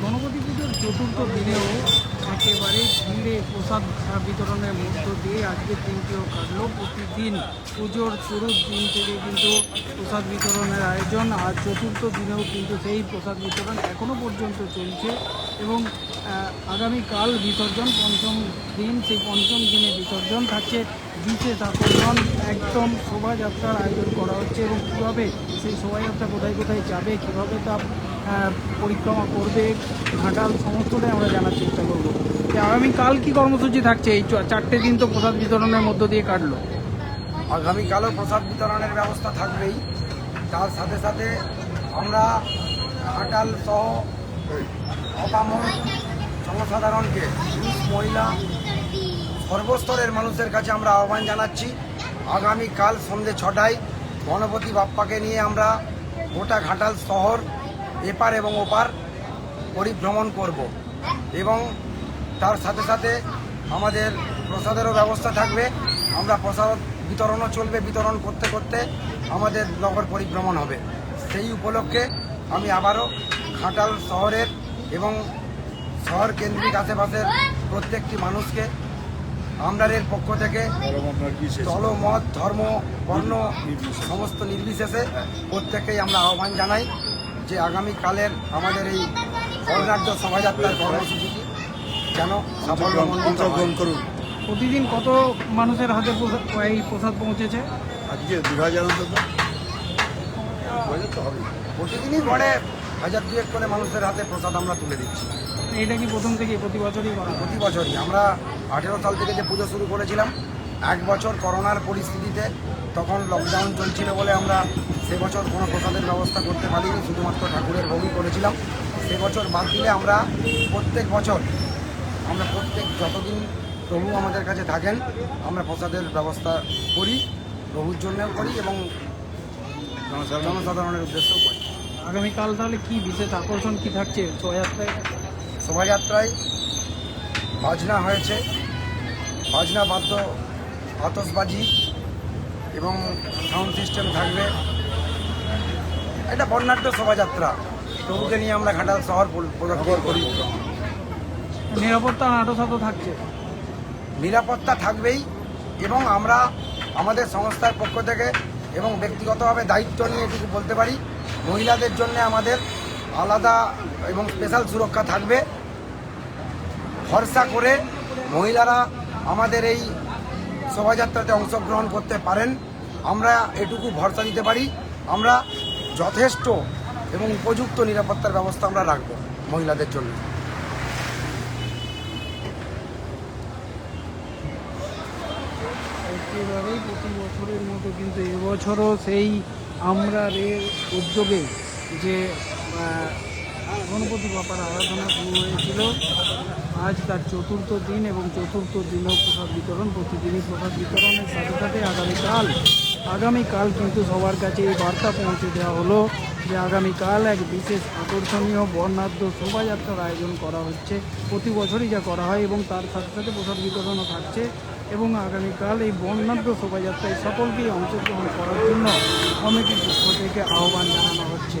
গণপতি পুজোর চতুর্থ দিনেও একেবারে ভিড়ে প্রসাদ বিতরণের মধ্য দিয়ে আজকের দিনটিও কাটলো। প্রতিদিন পুজোর শুরুর দিন থেকে কিন্তু প্রসাদ বিতরণের আয়োজন, আর চতুর্থ দিনেও কিন্তু সেই প্রসাদ বিতরণ এখনও পর্যন্ত চলছে এবং আগামীকাল বিসর্জন, পঞ্চম দিন, সেই পঞ্চম দিনে বিসর্জন থাকছে। বিশেষ আকর্ষণ একদম শোভাযাত্রার আয়োজন করা হচ্ছে এবং কীভাবে সেই শোভাযাত্রা কোথায় কোথায় যাবে, কীভাবে তা পরিক্রমা করবে, ঘাটাল সমস্তটাই আমরা জানার চেষ্টা করব। যে আগামীকাল কী কর্মসূচি থাকছে? এই চারটে দিন তো প্রসাদ বিতরণের মধ্য দিয়ে কাটলো। আগামীকালও প্রসাদ বিতরণের ব্যবস্থা থাকবেই। তার সাথে সাথে আমরা ঘাটাল সহ অপামর জনসাধারণকে পুরুষ মহিলা সর্বস্তরের মানুষের কাছে আমরা আহ্বান জানাচ্ছি। আগামীকাল সন্ধে ছটায় গণপতি বাপ্পাকে নিয়ে আমরা গোটা ঘাটাল শহর এপার এবং ওপার পরিভ্রমণ করব। এবং তার সাথে সাথে আমাদের প্রসাদেরও ব্যবস্থা থাকবে। আমরা প্রসাদ বিতরণও চলবে, বিতরণ করতে করতে আমাদের নগর পরিভ্রমণ হবে। সেই উপলক্ষে আমি আবারও ঘাটাল শহরের এবং শহর কেন্দ্রিক আশেপাশের প্রত্যেকটি মানুষকে আমরারের পক্ষ থেকে দল মত ধর্ম বর্ণ সমস্ত নির্বিশেষে প্রত্যেকেই আমরা আহ্বান জানাই যে আগামীকালের আমাদের এই বর্ণাঢ্য শোভাযাত্রার কর্মসূচিটি যেন সাফল্যমণ্ডিত হয়। করুন প্রতিদিন কত মানুষের হাতে এই প্রসাদ পৌঁছেছে? আজকে দু হাজার প্রতিদিনই গড়ে হাজার দুয়েক করে মানুষের হাতে প্রসাদ আমরা তুলে দিচ্ছি। এইটা কি প্রথম থেকে প্রতি বছরই করা প্রতি বছরই। আমরা আঠেরো সাল থেকে যে পুজো শুরু করেছিলাম এক বছর করোনার পরিস্থিতিতে তখন লকডাউন চলছিল বলে আমরা সে বছর কোনো প্রসাদের ব্যবস্থা করতে পারিনি শুধুমাত্র ঠাকুরের ভোগই করেছিলাম। সে বছর বাদ দিলে আমরা প্রত্যেক বছর আমরা প্রত্যেক যতদিন প্রভু আমাদের কাছে থাকেন আমরা প্রসাদের ব্যবস্থা করি প্রভুর জন্যও করি এবং জনসাধারণের উদ্দেশ্যেও করি। আগামীকাল তাহলে কি বিশেষ আকর্ষণ কি থাকছে? শোভাযাত্রায়? শোভাযাত্রায় বাজনা হয়েছে। বাজনা বাদ্য আতসবাজি এবং সাউন্ড সিস্টেম থাকবে। এটা বর্ণাঢ্য শোভাযাত্রা। প্রভুকে নিয়ে আমরা ঘাটাল শহর পর- প্রদক্ষিণ করি। নিরাপত্তা নাটসাতো থাকছে। নিরাপত্তা থাকবেই এবং আমরা আমাদের সংস্থার পক্ষ থেকে এবং ব্যক্তিগতভাবে দায়িত্ব নিয়ে এটুকু বলতে পারি মহিলাদের জন্য আমাদের আলাদা এবং স্পেশাল সুরক্ষা থাকবে। ভরসা করে মহিলারা আমাদের এই শোভাযাত্রাতে অংশগ্রহণ করতে পারেন। আমরা এটুকু ভরসা দিতে পারি। আমরা যথেষ্ট এবং উপযুক্ত নিরাপত্তার ব্যবস্থা আমরা রাখব মহিলাদের জন্য। একেবারেই প্রতি বছরের মতো কিন্তু এবছরও সেই আমরা রে উদ্যোগে যে গণপতি বাবার আরাধনা শুরু হয়েছিল। আজ তার চতুর্থ দিন এবং চতুর্থ দিনেও প্রসাদ বিতরণ, প্রতিদিনই প্রসাদ বিতরণের সাথে সাথে আগামীকাল আগামীকাল কিন্তু সবার কাছে এই বার্তা পৌঁছে দেওয়া হলো যে আগামীকাল এক বিশেষ আকর্ষণীয় বর্ণাঢ্য শোভাযাত্রার আয়োজন করা হচ্ছে। প্রতি বছরই যা করা হয় এবং তার সাথে সাথে প্রসাদ বিতরণও থাকছে এবং আগামীকাল এই বর্ণাঢ্য শোভাযাত্রায় সকলকেই অংশগ্রহণ করার জন্য কমিটির পক্ষ থেকে আহ্বান জানানো হচ্ছে।